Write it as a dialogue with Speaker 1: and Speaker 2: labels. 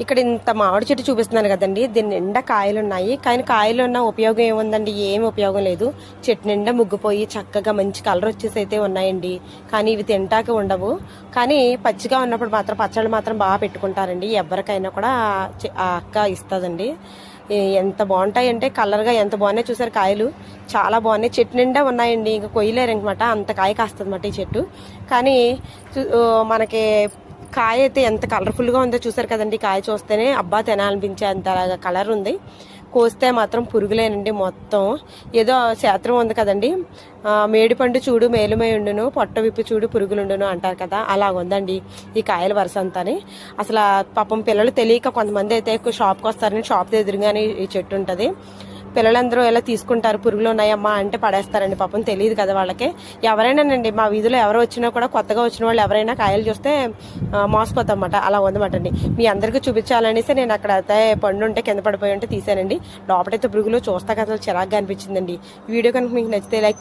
Speaker 1: ఇక్కడ ఇంత మామిడి చెట్టు చూపిస్తున్నాను కదండి. దీని నిండా కాయలు ఉన్నాయి కానీ కాయలు ఉన్న ఉపయోగం ఏముందండి? ఏమి ఉపయోగం లేదు. చెట్టు నిండా ముగ్గిపోయి చక్కగా మంచి కలర్ వచ్చేసి అయితే ఉన్నాయండి. కానీ ఇవి తింటాక ఉండవు. కానీ పచ్చిగా ఉన్నప్పుడు మాత్రం పచ్చళ్ళు మాత్రం బాగా పెట్టుకుంటారండి. ఎవరికైనా కూడా ఆ అక్క ఇస్తుందండి. ఎంత బాగుంటాయి అంటే కలర్గా ఎంత బాగున్నాయి చూసారు కాయలు. చాలా బాగున్నాయి. చెట్టు నిండా ఉన్నాయండి. ఇంకా కొయ్యలేరు అనమాట అంత కాయ కాస్తుంది ఈ చెట్టు. కానీ చూ- మనకి కాయ అయితే ఎంత కలర్ఫుల్గా ఉందో చూసారు కదండి. కాయ చూస్తేనే అబ్బా తినాలనిపించే అంత కలర్ ఉంది. కోస్తే మాత్రం పురుగులేనండి మొత్తం. ఏదో శాస్త్రం ఉంది కదండి. మేడిపండు చూడు మేలుమై ఉండును పొట్ట విప్పి చూడు పురుగులుండును అంటారు కదా. అలా ఉందండి ఈ కాయల వరుస అంతాని. అసలు పాపం పిల్లలు తెలియక కొంతమంది అయితే షాప్కి వస్తారని షాప్ ఎదురుగానే ఈ చెట్టు ఉంటుంది. పిల్లలందరూ ఎలా తీసుకుంటారు పురుగులు ఉన్నాయమ్మా అంటే పడేస్తారండి. పాపం తెలియదు కదా వాళ్ళకి. ఎవరైనానండి మా వీధిలో ఎవరు వచ్చినా కూడా కొత్తగా వచ్చిన వాళ్ళు ఎవరైనా కాయలు చూస్తే మోసపోతాం అన్నమాట అలా ఉందన్నమాట అండి. మీ అందరికీ చూపించాలనేసి నేను అక్కడ అయితే పండు ఉంటే కింద పడిపోయి ఉంటే తీసానండి లోపలైతే పురుగులు చూస్తా కదా చిరాగ్గా అనిపించిందండి. వీడియో కనుక మీకు నచ్చితే లైక్